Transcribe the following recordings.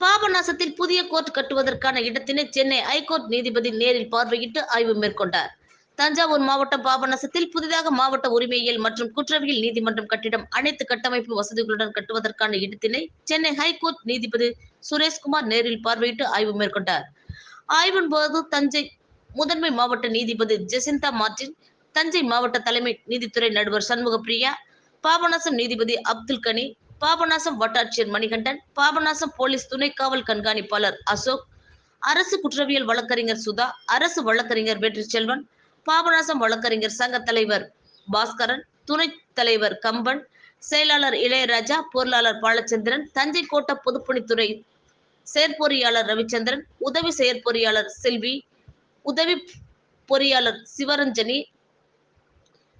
பாபநாசத்தில் புதிய கோர்ட் கட்டுவதற்கான இடத்தினை சென்னை ஐகோர்ட் நீதிபதி நேரில் பார்வையிட்டு ஆய்வு மேற்கொண்டார். தஞ்சாவூர் மாவட்டம் பாபநாசத்தில் புதிதாக மாவட்ட உரிமையியல் மற்றும் குற்றவியல் நீதிமன்றம் கட்டிடம் அனைத்து கட்டமைப்பு வசதிகளுடன் கட்டுவதற்கான இடத்தினை சென்னை ஹைகோர்ட் நீதிபதி சுரேஷ்குமார் நேரில் பார்வையிட்டு ஆய்வு மேற்கொண்டார். ஆய்வின் போது தஞ்சை முதன்மை மாவட்ட நீதிபதி ஜெசிந்தா மார்டின் தஞ்சை மாவட்ட தலைமை நீதித்துறை நடுவர் சண்முக பிரியா பாபநாசம் நீதிபதி அப்துல் கனி பாபநாசம் வட்டாட்சியர் மணிகண்டன் பாபநாசம் போலீஸ் துணை காவல் கண்காணிப்பாளர் அசோக் அரசு குற்றவியல் வழக்கறிஞர் சுதா அரசு வழக்கறிஞர் வெற்றி செல்வன் பாபநாசம் வழக்கறிஞர் சங்க தலைவர் பாஸ்கரன் துணை தலைவர் கம்பன் செயலாளர் இளையராஜா பொருளாளர் பாலச்சந்திரன் தஞ்சை கோட்ட பொதுப்பணித்துறை செயற்பொறியாளர் ரவிச்சந்திரன் உதவி செயற்பொறியாளர் செல்வி உதவி பொறியாளர் சிவரஞ்சனி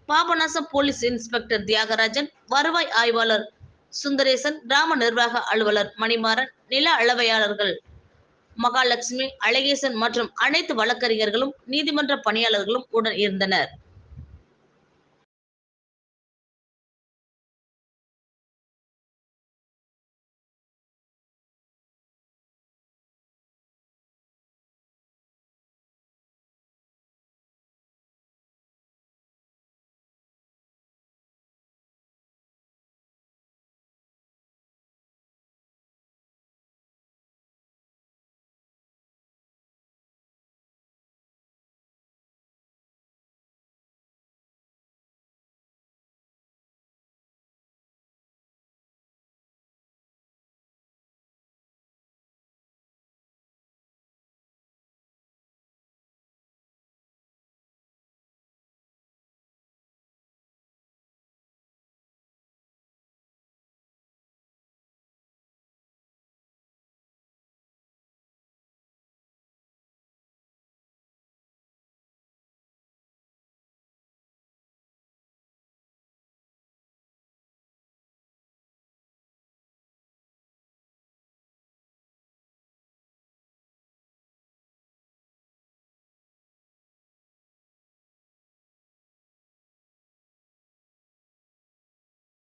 பாபநாசம் போலீஸ் இன்ஸ்பெக்டர் தியாகராஜன் வருவாய் ஆய்வாளர் சுந்தரேசன் கிராம நிர்வாக அலுவலர் மணிமாறன் நில அளவையாளர்கள் மகாலட்சுமி அழகேசன் மற்றும் அனைத்து வழக்கறிஞர்களும் நீதிமன்ற பணியாளர்களும் உடன் இருந்தனர்.